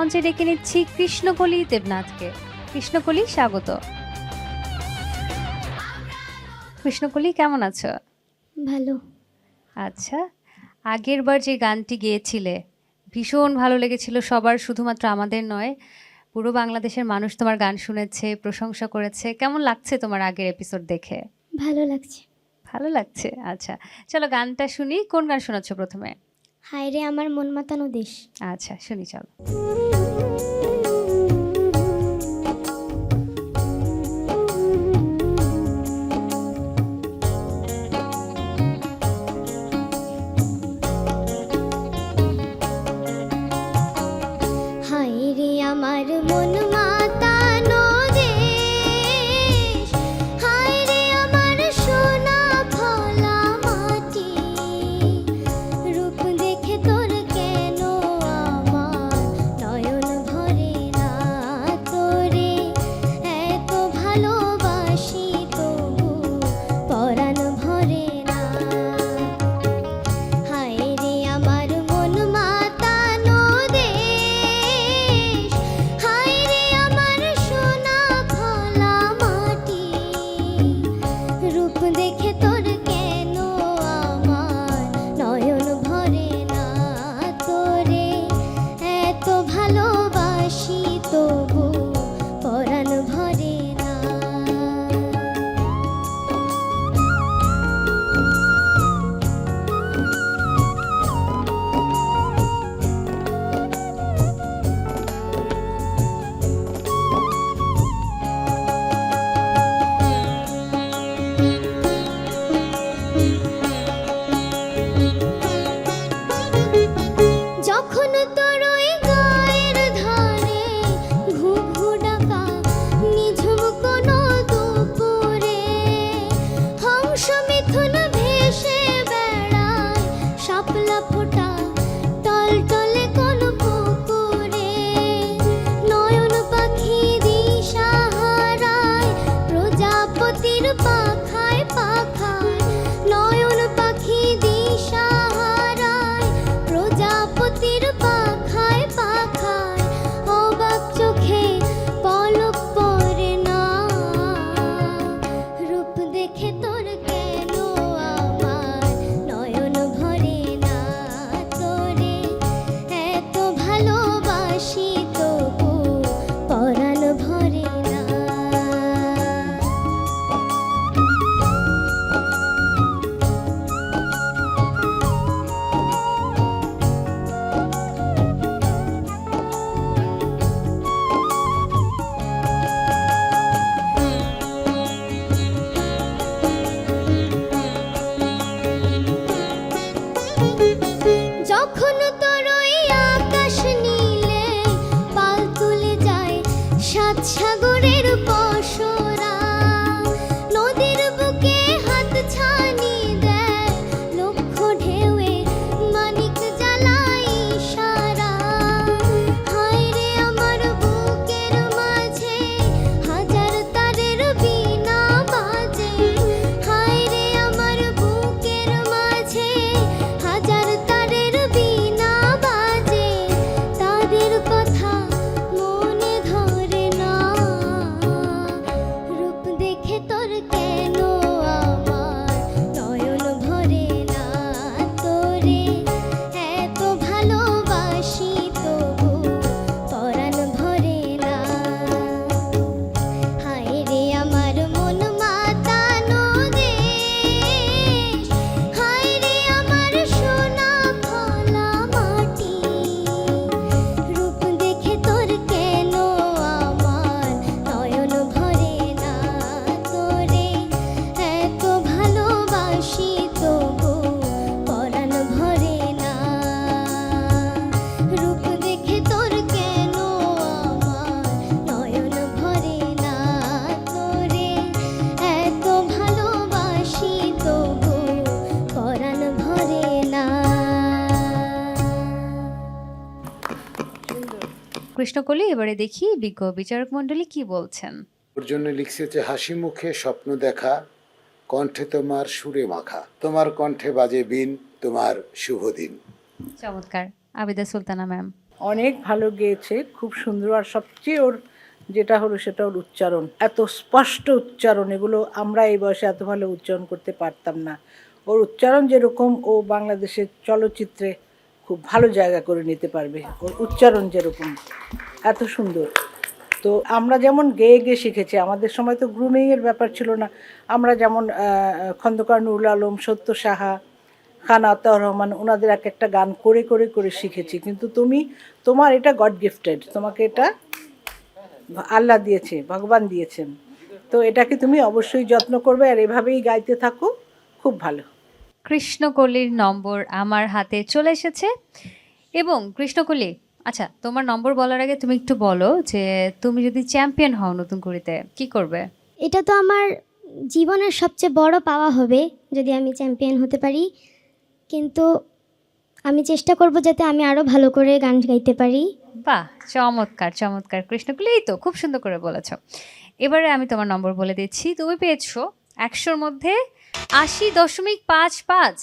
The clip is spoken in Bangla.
মঞ্চে ডেকে নিচ্ছি কৃষ্ণকলি দেবনাথকে। কৃষ্ণকলি স্বাগত। কৃষ্ণকলি কেমন আছো? ভালো। আচ্ছা আগের বার যে গানটি গেয়েছিলে ভীষণ ভালো লেগেছিল সবার শুধুমাত্র আমাদের নয় পুরো বাংলাদেশের মানুষ তোমার গান শুনেছে প্রশংসা করেছে। কেমন লাগছে তোমার আগের এপিসোড দেখে? ভালো লাগছে। ভালো লাগছে? আচ্ছা চলো গানটা শুনি। কোন গান শোনাচ্ছ প্রথমে? হায় রে আমার মন মাতানো দেশ। আচ্ছা শুনি চলো। আমার সাগরের পশরা কৃষ্ণকলি এবারে দেখি বিজ্ঞ বিচারক মণ্ডলী কি বলছেন। ওর জন্য লিখছে যে হাসি মুখে স্বপ্ন দেখা কণ্ঠে তোমার সুরে মাখা। তোমার কণ্ঠে বাজে বিন তোমার শুভ দিন। চমৎকার। আবিদা সুলতানা ম্যাম। অনেক ভালো গেয়েছে খুব সুন্দর। আর সবচেয়ে ওর যেটা হলো সেটা ওর উচ্চারণ। এত স্পষ্ট উচ্চারণ এগুলো আমরা এই বয়সে এত ভালো উচ্চারণ করতে পারতাম না। ওর উচ্চারণ যেরকম ও বাংলাদেশের চলচ্চিত্রে খুব ভালো জায়গা করে নিতে পারবে, ওর উচ্চারণ যেরকম। এত সুন্দর। তো আমরা যেমন গেয়ে গেয়ে শিখেছি, আমাদের সময় তো গ্রুমিংয়ের ব্যাপার ছিল না। আমরা যেমন খন্দকার নুরুল আলম, সত্য সাহা, খান আতাউর রহমান ওনাদের এক একটা গান করে করে করে শিখেছি। কিন্তু তুমি, তোমার এটা গড গিফটেড, তোমাকে এটা আল্লাহ দিয়েছে, ভগবান দিয়েছেন। তো এটাকে তুমি অবশ্যই যত্ন করবে আর এভাবেই গাইতে থাকো, খুব ভালো। কৃষ্ণকলির নম্বর আমার হাতে চলে এসেছে। এবং কৃষ্ণকলি আচ্ছা তোমার নম্বর বলার আগে তুমি একটু বলো যে তুমি যদি চ্যাম্পিয়ন হও নতুন কুড়িতে কি করবে? এটা তো আমার জীবনের সবচেয়ে বড় পাওয়া হবে যদি আমি চ্যাম্পিয়ন হতে পারি। কিন্তু আমি চেষ্টা করব যাতে আমি আরও ভালো করে গান গাইতে পারি। বাহ চমৎকার চমৎকার। কৃষ্ণকুলি এই তো খুব সুন্দর করে বলেছ। এবারে আমি তোমার নম্বর বলে দিচ্ছি। তুমি পেয়েছ একশোর মধ্যে আশি দশমিক পাঁচ পাঁচ।